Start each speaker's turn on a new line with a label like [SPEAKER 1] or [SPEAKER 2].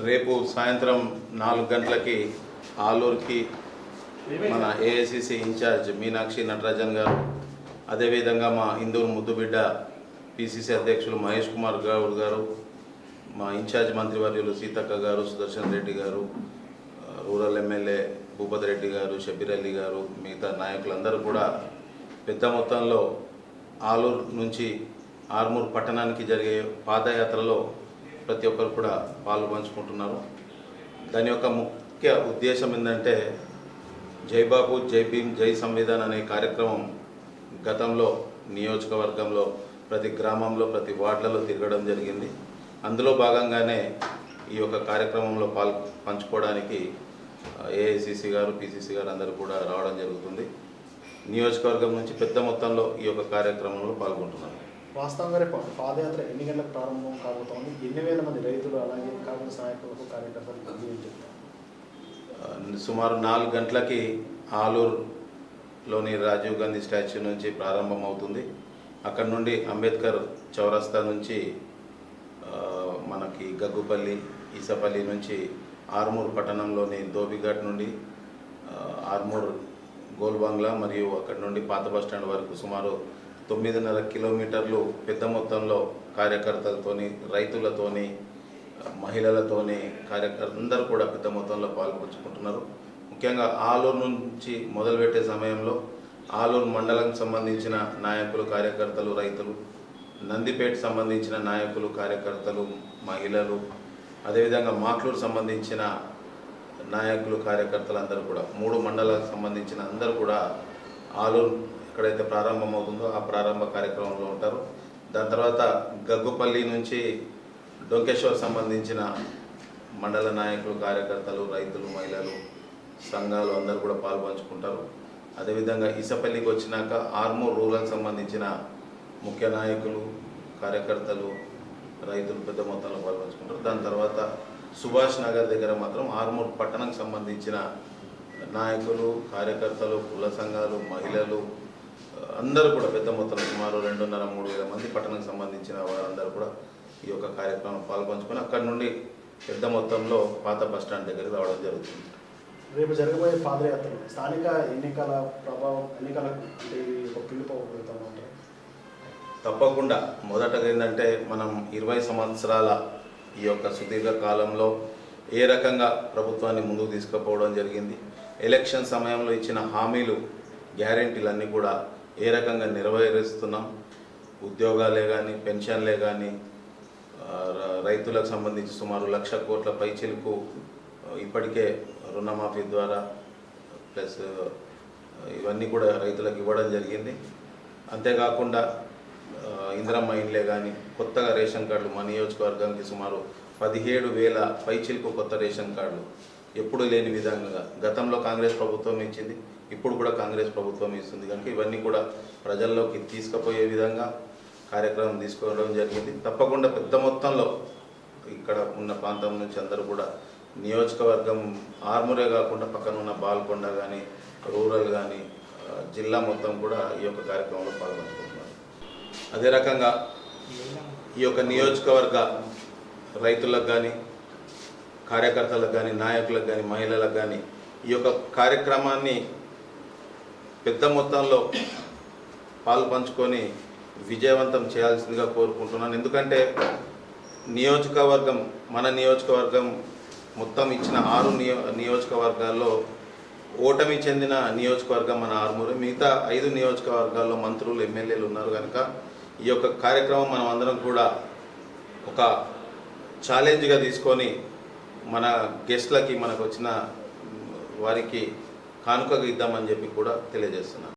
[SPEAKER 1] రేపు సాయంత్రం నాలుగు గంటలకి ఆలూరుకి మన ఏఐసిసి ఇన్ఛార్జ్ మీనాక్షి నటరాజన్ గారు అదేవిధంగా మా హిందూ ముద్దుబిడ్డ పిసిసి అధ్యక్షులు మహేష్ కుమార్ గౌడ్ గారు మా ఇన్ఛార్జ్ మంత్రివర్యులు సీతక్క గారు సుదర్శన్ రెడ్డి గారు రూరల్ ఎమ్మెల్యే భూపతి రెడ్డి గారు షబీర్ అలీ గారు మిగతా నాయకులందరూ కూడా పెద్ద మొత్తంలో ఆలూరు నుంచి ఆర్మూర్ పట్టణానికి జరిగే పాదయాత్రలో ప్రతి ఒక్కరు కూడా పాలు పంచుకుంటున్నారు. దాని యొక్క ముఖ్య ఉద్దేశం ఏంటంటే జై బాబు జై భీమ్ జై సంవిధాన్ అనే కార్యక్రమం గతంలో నియోజకవర్గంలో ప్రతి గ్రామంలో ప్రతి వార్డులలో తిరగడం జరిగింది. అందులో భాగంగానే ఈ యొక్క కార్యక్రమంలో పాల్ పంచుకోవడానికి ఏఐసిసి గారు పిసిసి గారు అందరూ కూడా రావడం జరుగుతుంది. నియోజకవర్గం నుంచి పెద్ద మొత్తంలో ఈ యొక్క కార్యక్రమంలో పాల్గొంటున్నారు.
[SPEAKER 2] వాస్తవంగా రేపు పాదయాత్ర ఎన్ని గంటలకు ప్రారంభం కాబోతోంది? ఎన్ని వేల మంది రైతులు అలాగే కాంగ్రెస్ నాయకులకు కార్యకర్తలు
[SPEAKER 1] సుమారు నాలుగు గంటలకి ఆలూరులోని రాజీవ్ గాంధీ స్టాచ్యూ నుంచి ప్రారంభమవుతుంది. అక్కడ నుండి అంబేద్కర్ చౌరస్తా నుంచి మనకి గగ్గుపల్లి ఈసపల్లి నుంచి ఆర్మూర్ పట్టణంలోని ధోబిఘాట్ నుండి ఆర్మూర్ గోల్బంగ్లా మరియు అక్కడ నుండి పాత బస్ స్టాండ్ వరకు సుమారు తొమ్మిదిన్నర కిలోమీటర్లు పెద్ద మొత్తంలో కార్యకర్తలతోని రైతులతోని మహిళలతోని కార్యకర్త అందరూ కూడా పెద్ద మొత్తంలో పాల్పంచుకుంటున్నారు. ముఖ్యంగా ఆలూరు నుంచి మొదలుపెట్టే సమయంలో ఆలూరు మండలం సంబంధించిన నాయకులు కార్యకర్తలు రైతులు నందిపేట సంబంధించిన నాయకులు కార్యకర్తలు మహిళలు అదేవిధంగా మాట్లూరు సంబంధించిన నాయకులు కార్యకర్తలు అందరూ కూడా మూడు మండలాలకు సంబంధించిన అందరూ కూడా ఆలూరు ఎక్కడైతే ప్రారంభమవుతుందో ఆ ప్రారంభ కార్యక్రమంలో ఉంటారు. దాని తర్వాత గగ్గుపల్లి నుంచి డొంకేశ్వర్ సంబంధించిన మండల నాయకులు కార్యకర్తలు రైతులు మహిళలు సంఘాలు అందరూ కూడా పాల్పంచుకుంటారు. అదేవిధంగా ఇసపల్లికి వచ్చినాక ఆర్మూర్ రూరల్కి సంబంధించిన ముఖ్య నాయకులు కార్యకర్తలు రైతులు పెద్ద మొత్తంలో పాల్పంచుకుంటారు. దాని తర్వాత సుభాష్ నగర్ దగ్గర మాత్రం ఆర్మూర్ పట్టణంకి సంబంధించిన నాయకులు కార్యకర్తలు కుల సంఘాలు మహిళలు అందరూ కూడా పెద్ద మొత్తంలో సుమారు రెండున్నర మూడు వేల మంది పట్టణంకి సంబంధించిన వారందరూ కూడా ఈ యొక్క కార్యక్రమం పాల్పంచుకొని అక్కడి నుండి పెద్ద మొత్తంలో పాత బస్ స్టాండ్ దగ్గరికి రావడం జరుగుతుంది.
[SPEAKER 2] రేపు జరగబోయే పాదయాత్రలు స్థానిక ఎన్నికల ప్రభావం ఎన్నికల అంటే ఇది ఒక పిలుపు ఉంటారు
[SPEAKER 1] తప్పకుండా. మొదటగా ఏంటంటే మనం ఇరవై సంవత్సరాల ఈ యొక్క సుదీర్ఘ కాలంలో ఏ రకంగా ప్రభుత్వాన్ని ముందుకు తీసుకుపోవడం జరిగింది ఎలక్షన్ సమయంలో ఇచ్చిన హామీలు గ్యారెంటీలన్నీ కూడా ఏ రకంగా నెరవేరుస్తున్నాం ఉద్యోగాలే కానీ పెన్షన్లే కానీ రైతులకు సంబంధించి సుమారు లక్ష కోట్ల పైచిలకు ఇప్పటికే రుణమాఫీ ద్వారా ప్లస్ ఇవన్నీ కూడా రైతులకు ఇవ్వడం జరిగింది. అంతేకాకుండా ఇందిరమ్మ ఇండ్లే కానీ కొత్తగా రేషన్ కార్డులు మా నియోజకవర్గానికి సుమారు పదిహేడు వేల పైచిలకు కొత్త రేషన్ కార్డులు. ఎప్పుడు లేని విధంగా గతంలో కాంగ్రెస్ ప్రభుత్వం ఇచ్చింది ఇప్పుడు కూడా కాంగ్రెస్ ప్రభుత్వం ఇస్తుంది. కనుక ఇవన్నీ కూడా ప్రజల్లోకి తీసుకుపోయే విధంగా కార్యక్రమం తీసుకోవడం జరిగింది. తప్పకుండా పెద్ద మొత్తంలో ఇక్కడ ఉన్న ప్రాంతం నుంచి అందరూ కూడా నియోజకవర్గం ఆర్మూరే కాకుండా పక్కన ఉన్న బాల్కొండ కానీ రూరల్ కానీ జిల్లా మొత్తం కూడా ఈ యొక్క కార్యక్రమంలో పాల్గొంటున్నారు. అదే రకంగా ఈ యొక్క నియోజకవర్గ రైతులకు కానీ కార్యకర్తలకు కానీ నాయకులకు కానీ మహిళలకు కానీ ఈ యొక్క కార్యక్రమాన్ని పెద్ద మొత్తంలో పాలు పంచుకొని విజయవంతం చేయాల్సిందిగా కోరుకుంటున్నాను. ఎందుకంటే నియోజకవర్గం మన నియోజకవర్గం మొత్తం ఇచ్చిన ఆరు నియో నియోజకవర్గాల్లో ఓటమి చెందిన నియోజకవర్గం మన ఆరుమూరు. మిగతా ఐదు నియోజకవర్గాల్లో మంత్రులు ఎమ్మెల్యేలు ఉన్నారు కనుక ఈ యొక్క కార్యక్రమం మనం అందరం కూడా ఒక ఛాలెంజ్గా తీసుకొని మన గెస్ట్లకి మనకు వచ్చిన వారికి కానుకగా ఇద్దామని చెప్పి కూడా తెలియజేస్తున్నాను.